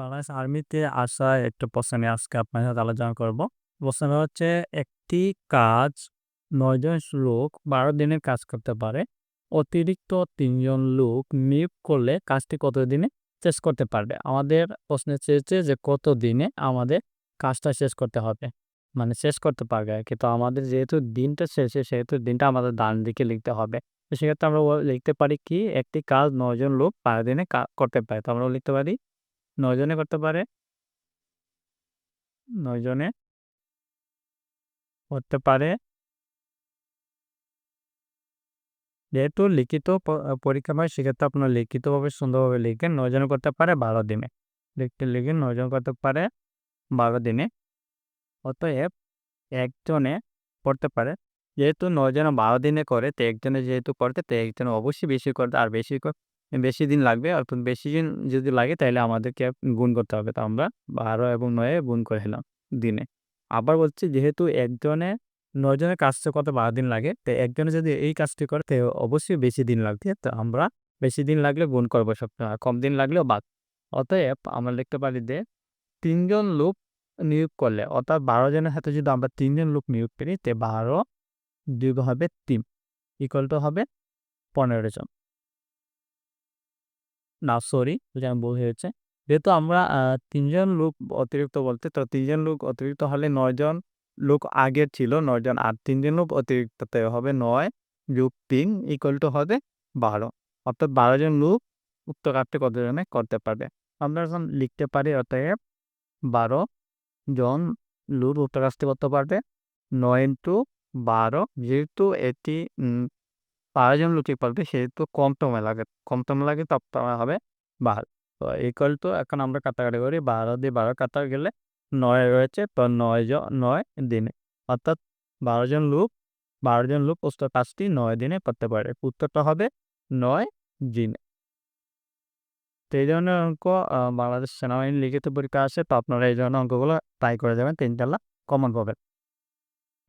বাংলাদেশ আর্মিতে আসা একটা প্রশ্ন আজকে আপনার সাথে আলোচনা করব। প্রশ্নটা হচ্ছে একটি কাজ নয়জন লোক ১২ দিনের কাজ করতে পারে। অতিরিক্ত তিনজন লোক নিয়োগ করলে কাজটি কত দিনে শেষ করতে পারবে? আমাদের প্রশ্নে চেয়েছে যে কত দিনে আমাদের কাজটা শেষ করতে হবে। মানে শেষ করতে পারবে আরকি। তো আমাদের যেহেতু দিনটা শেষে, সেহেতু দিনটা আমাদের ডান দিকে লিখতে হবে। তো সেক্ষেত্রে আমরা লিখতে পারি কি, একটি কাজ নয়জন লোক ১২ দিনে কা, করতে পারে। তো আমরা লিখতে পারি ৯ জনে করতে পারে ৯ জনে করতে পারে যেহেতু লিখিত পরীক্ষা হয়, সেক্ষেত্রে আপনারা লিখিতভাবে সুন্দরভাবে লিখেন ৯ জনে করতে পারে ১২ দিনে। লিখতে লিখেন ৯ জন করতে পারে ১২ দিনে। অতএব একজনে করতে পারে যেহেতু ৯ জনে ১২ দিনে করে, তো একজনে যেহেতু করতে, তো একজনে অবশ্যই বেশি করতে, আর বেশি ক বেশি দিন লাগবে অর্থাৎ বেশি দিন যদি লাগে তাইলে আমাদেরকে গুণ করতে হবে। তো আমরা ১২ এবং ৯ এ গুণ করে নিলাম দিনে। আবার বলছি যেহেতু একজনে ৯ জনের কাজটা করতে ১২ দিন লাগে তো একজনে যদি এই কাজটি করে, তো অবশ্যই বেশি দিন লাগবে। তো আমরা বেশি দিন লাগলে গুণ করব। আর কম দিন লাগলেও বাদ। অতএব আমরা লিখতে পারি যে তিনজন লোক নিয়োগ করলে, অর্থাৎ ১২ জনের সাথে যদি আমরা তিনজন লোক নিয়োগ করি, তে ১২ যোগ হবে তিন ইকুয়াল হবে ১৫ জন। না, সরি আমি ভুল হয়েছে। যেহেতু আমরা তিনজন লোক অতিরিক্ত বলতে, তো তিনজন লোক অতিরিক্ত হলে নয়জন লোক আগের ছিল ৯ জন আর ৩ জন লোক অতিরিক্ত হবে নয় যোগ তিন ইকুয়াল টু হবে ১২ অর্থাৎ ১২ জন লোক উক্ত কাজটি কতজনে করতে পারবে? আমরা এখন লিখতে পারি অতএব ১২ জন লোক উক্ত কাজটি করতে পারবে ৯ ইন্টু ১২ যেহেতু এটি উম ১২ জন লোকই পারবে সেহেতু কম সময় লাগে। কম সময় লাগে তব সময় হবে ১২ তো ইকুয়াল টু এখন আমরা কাটাকাটি করি ১২ দিয়ে ১২ কাটা গেলে নয় রয়েছে, তো ৯ জ, নয় দিনে। অর্থাৎ ১২ জন লোক ১২ জন লোক উক্ত কাজটি ৯ দিনে করতে পারে। উত্তরটা হবে নয় দিনে। তো এই ধরনের অঙ্ক বাংলাদেশ সেনাবাহিনীর লিখিত পরীক্ষা আসে, তো আপনারা এই ধরনের অঙ্কগুলো ট্রাই করে যাবেন, তো ইনশাআল্লাহ কমন পাবেন।